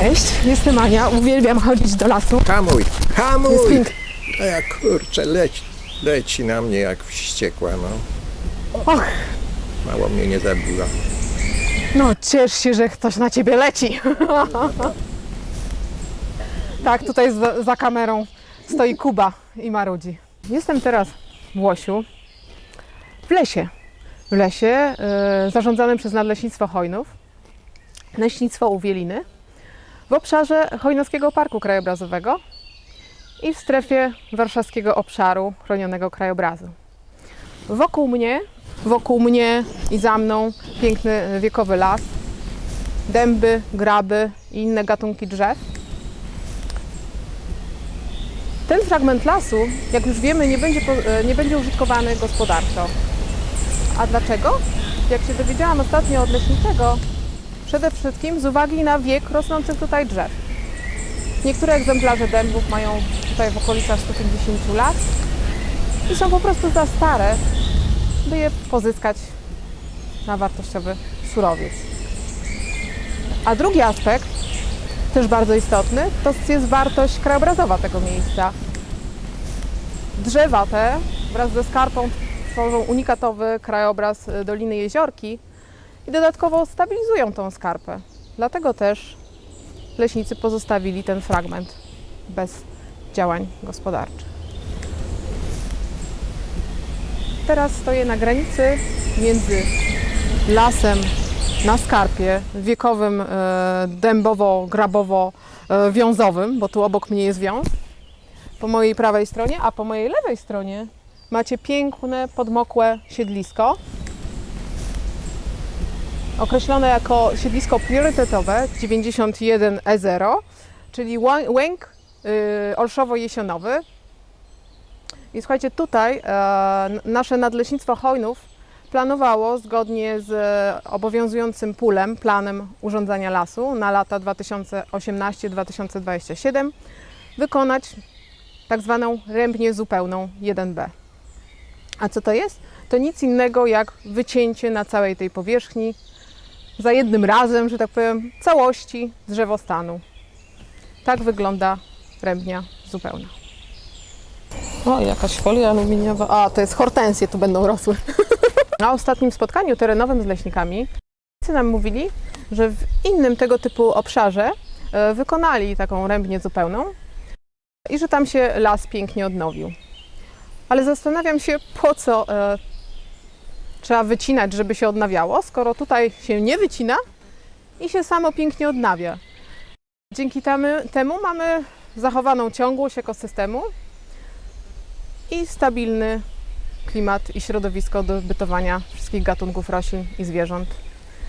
Cześć, jestem Ania, uwielbiam chodzić do lasu. Hamuj, hamuj! Jest piękny. No jak kurczę, leci, leci na mnie jak wściekła, no. Och, Mało mnie nie zabiła. no ciesz się, że ktoś na ciebie leci. tak, tutaj za, za kamerą stoi Kuba i marudzi. Jestem teraz w Łosiu, w lesie. W lesie e, zarządzanym przez Nadleśnictwo Hojnów, Leśnictwo Uwieliny, w obszarze Hojnowskiego Parku Krajobrazowego i w strefie warszawskiego obszaru chronionego krajobrazu. Wokół mnie, wokół mnie i za mną piękny e, wiekowy las, dęby, graby i inne gatunki drzew. Ten fragment lasu, jak już wiemy, nie będzie, e, nie będzie użytkowany gospodarczo. A dlaczego? Jak się dowiedziałam ostatnio od leśniczego, przede wszystkim z uwagi na wiek rosnących tutaj drzew. Niektóre egzemplarze dębów mają tutaj w okolicach 150 lat i są po prostu za stare, by je pozyskać na wartościowy surowiec. A drugi aspekt, też bardzo istotny, to jest wartość krajobrazowa tego miejsca. Drzewa te wraz ze skarpą tworzą unikatowy krajobraz y, Doliny Jeziorki i dodatkowo stabilizują tą skarpę. Dlatego też leśnicy pozostawili ten fragment bez działań gospodarczych. Teraz stoję na granicy między lasem na skarpie, wiekowym e, dębowo-grabowo-wiązowym, bo tu obok mnie jest wiąz, po mojej prawej stronie, a po mojej lewej stronie macie piękne, podmokłe siedlisko, określone jako siedlisko priorytetowe 91E0, czyli łę- łęk y, olszowo-jesionowy. I słuchajcie, tutaj e, nasze Nadleśnictwo Hojnów planowało zgodnie z e, obowiązującym pulem, planem urządzania lasu na lata 2018-2027 wykonać tak zwaną rębnię zupełną 1B. A co to jest? To nic innego jak wycięcie na całej tej powierzchni za jednym razem, że tak powiem, całości drzewostanu. Tak wygląda rębnia zupełna. O, jakaś folia aluminiowa. A, to jest hortensje, tu będą rosły. Na ostatnim spotkaniu terenowym z leśnikami nam mówili, że w innym tego typu obszarze e, wykonali taką rębnię zupełną i że tam się las pięknie odnowił. Ale zastanawiam się, po co e, trzeba wycinać, żeby się odnawiało, skoro tutaj się nie wycina i się samo pięknie odnawia. Dzięki temu, mamy zachowaną ciągłość ekosystemu i stabilny klimat i środowisko do bytowania wszystkich gatunków roślin i zwierząt.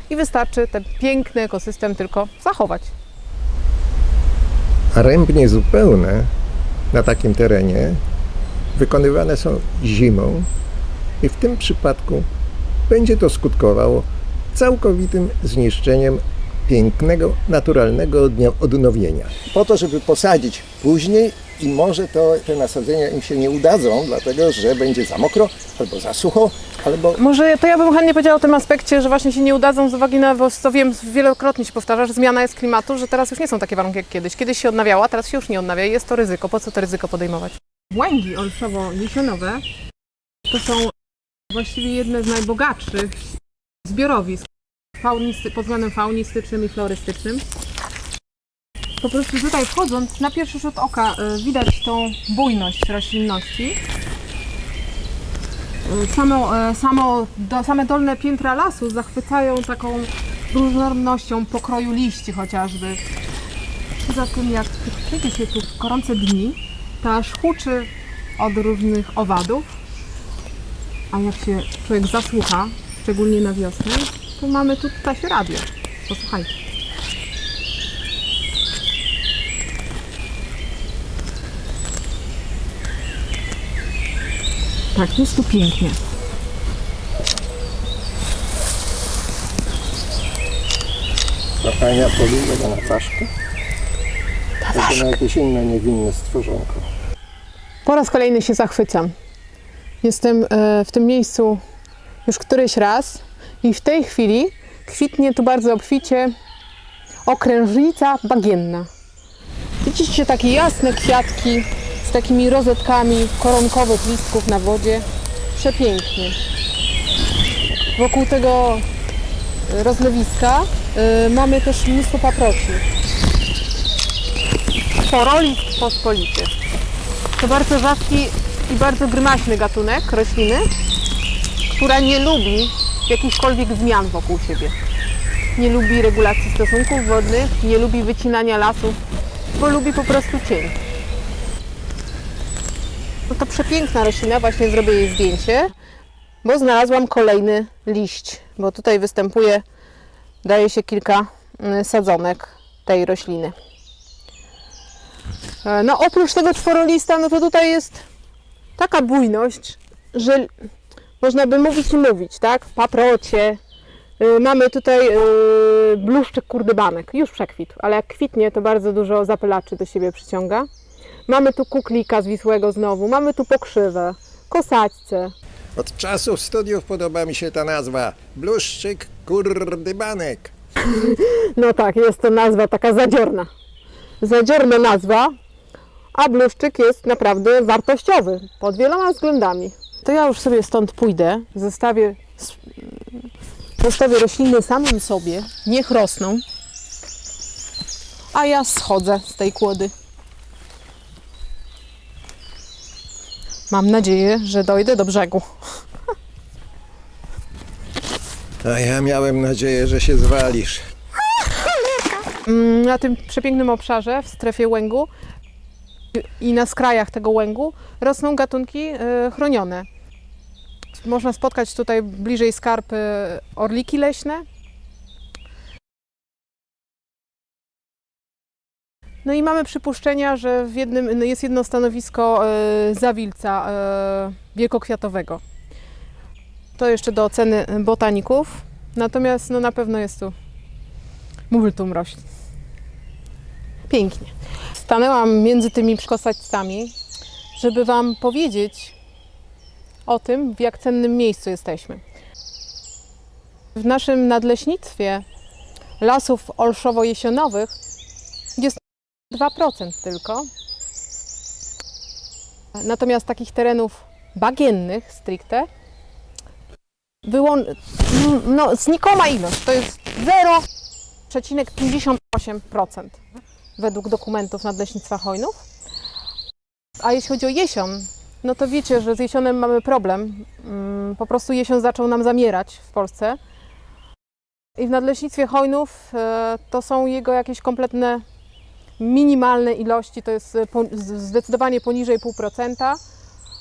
I wystarczy ten piękny ekosystem tylko zachować. A rębnie zupełne na takim terenie wykonywane są zimą i w tym przypadku będzie to skutkowało całkowitym zniszczeniem pięknego, naturalnego odnowienia. Po to, żeby posadzić później i może to te nasadzenia im się nie udadzą, dlatego że będzie za mokro, albo za sucho, albo Może to ja bym chętnie powiedziała o tym aspekcie, że właśnie się nie udadzą z uwagi na, bo co wiem, wielokrotnie się powtarza, że zmiana jest klimatu, że teraz już nie są takie warunki jak kiedyś. Kiedyś się odnawiała, teraz się już nie odnawia i jest to ryzyko. Po co to ryzyko podejmować? Łęgi olszowo-jesionowe to są właściwie jedne z najbogatszych zbiorowisk faunisty, pod względem faunistycznym i florystycznym. Po prostu tutaj wchodząc, na pierwszy rzut oka y, widać tą bujność roślinności. Y, Samo, e, samo, do, same dolne piętra lasu zachwycają taką różnorodnością pokroju liści chociażby. Poza tym jak przyjdzie się tu w gorące dni, to aż huczy od różnych owadów. A jak się człowiek zasłucha, szczególnie na wiosnę, to mamy tu ptasie radio. Posłuchajcie. Tak, jest tu pięknie. Ania poluje go na ptaszkę, albo na jakieś inne niewinne stworzonko. Po raz kolejny się zachwycam. Jestem e, w tym miejscu już któryś raz i w tej chwili kwitnie tu bardzo obficie Okrężnica bagienna. Widzicie takie jasne kwiatki z takimi rozetkami koronkowych listków na wodzie. Przepięknie. Wokół tego rozlewiska y, mamy też mnóstwo paproci. Porolist pospolity. To bardzo rzadki i bardzo grymaśny gatunek rośliny, która nie lubi jakichkolwiek zmian wokół siebie. Nie lubi regulacji stosunków wodnych, nie lubi wycinania lasów, bo lubi po prostu cień. No to przepiękna roślina, właśnie zrobię jej zdjęcie, bo znalazłam kolejny liść, bo tutaj występuje, daje się kilka mm, sadzonek tej rośliny. E, No oprócz tego czworolista, no to tutaj jest taka bujność, że można by mówić i mówić, tak? Paprocie. Y, Mamy tutaj y, bluszczyk kurdybanek, już przekwitł, ale jak kwitnie, to bardzo dużo zapylaczy do siebie przyciąga. Mamy tu kuklika zwisłego znowu, mamy tu pokrzywę, kosaćce. Od czasów studiów podoba mi się ta nazwa. Bluszczyk kurdybanek. No tak, jest to nazwa taka zadziorna. Zadziorna nazwa, a bluszczyk jest naprawdę wartościowy pod wieloma względami. To ja już sobie stąd pójdę, zostawię, zostawię rośliny samym sobie, niech rosną, a ja schodzę z tej kłody. Mam nadzieję, że dojdę do brzegu. A ja miałem nadzieję, że się zwalisz. Mm, na tym przepięknym obszarze w strefie łęgu i na skrajach tego łęgu rosną gatunki e, chronione. Można spotkać tutaj bliżej skarpy orliki leśne. No i mamy przypuszczenia, że w jednym, no jest jedno stanowisko e, zawilca e, wielkokwiatowego. To jeszcze do oceny botaników. Natomiast no, na pewno jest tu multum roślin. Pięknie. Stanęłam między tymi kosaćcami, żeby Wam powiedzieć o tym, w jak cennym miejscu jesteśmy. W naszym nadleśnictwie lasów olszowo-jesionowych jest 2% tylko. Natomiast takich terenów bagiennych stricte wyłą- no, znikoma ilość. To jest 0,58% według dokumentów Nadleśnictwa Hojnów. A jeśli chodzi o jesion, no to wiecie, że z jesionem mamy problem. Mm, Po prostu jesion zaczął nam zamierać w Polsce. I w Nadleśnictwie Hojnów e, to są jego jakieś kompletne minimalne ilości, to jest e, zdecydowanie poniżej 0,5%.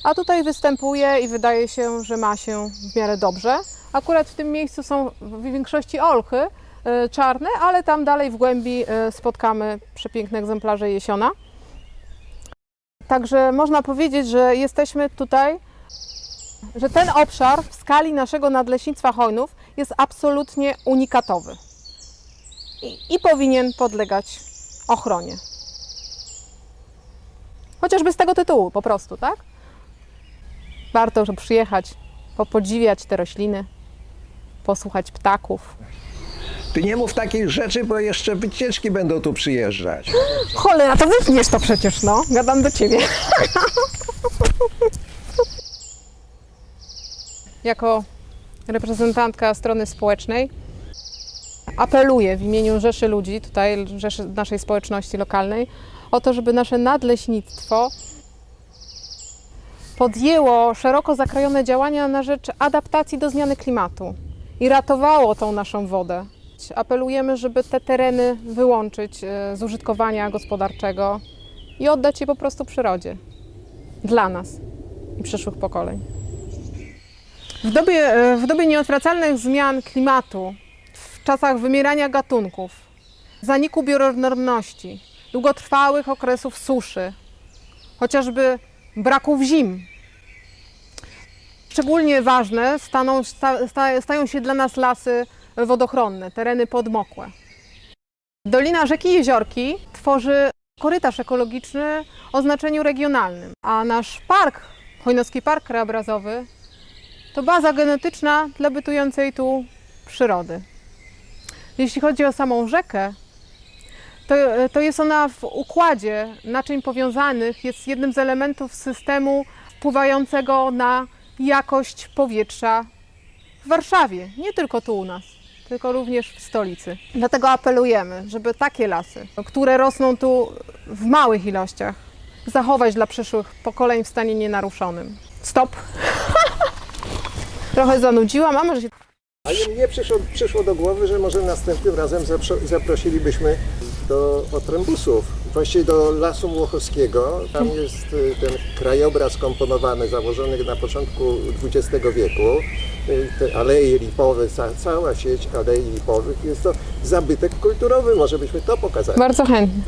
A tutaj występuje i wydaje się, że ma się w miarę dobrze. Akurat w tym miejscu są w większości olchy czarne, ale tam dalej w głębi e, spotkamy przepiękne egzemplarze jesiona. Także można powiedzieć, że jesteśmy tutaj, że ten obszar w skali naszego nadleśnictwa hojnów jest absolutnie unikatowy i, i powinien podlegać ochronie. Chociażby z tego tytułu, po prostu, tak? Warto, przyjechać, popodziwiać te rośliny, posłuchać ptaków. Ty nie mów takich rzeczy, bo jeszcze wycieczki będą tu przyjeżdżać. Cholera, to wytniesz to przecież, no. Gadam do ciebie. jako reprezentantka strony społecznej apeluję w imieniu Rzeszy Ludzi, tutaj Rzeszy naszej społeczności lokalnej, o to, żeby nasze nadleśnictwo podjęło szeroko zakrojone działania na rzecz adaptacji do zmiany klimatu i ratowało tą naszą wodę. Apelujemy, żeby te tereny wyłączyć e, z użytkowania gospodarczego i oddać je po prostu przyrodzie. Dla nas i przyszłych pokoleń. W dobie, e, w dobie nieodwracalnych zmian klimatu, w czasach wymierania gatunków, zaniku bioróżnorodności, długotrwałych okresów suszy, chociażby braków zim, szczególnie ważne staną, sta, sta, stają się dla nas lasy wodochronne, tereny podmokłe. Dolina rzeki Jeziorki tworzy korytarz ekologiczny o znaczeniu regionalnym, a nasz park, Chojnowski Park Krajobrazowy, to baza genetyczna dla bytującej tu przyrody. Jeśli chodzi o samą rzekę, to, to jest ona w układzie naczyń powiązanych, jest jednym z elementów systemu wpływającego na jakość powietrza w Warszawie, nie tylko tu u nas, tylko również w stolicy. Dlatego apelujemy, żeby takie lasy, które rosną tu w małych ilościach, zachować dla przyszłych pokoleń w stanie nienaruszonym. Stop! Trochę zanudziłam, a może się Ale mnie przyszło, przyszło do głowy, że może następnym razem zapro- zaprosilibyśmy do Otrębusów, właściwie do Lasu Młochowskiego. Tam jest y, ten krajobraz komponowany, założony na początku XX wieku. Y, Te aleje lipowe, ca- cała sieć alei lipowych. Jest to zabytek kulturowy, może byśmy to pokazali. Bardzo chętnie.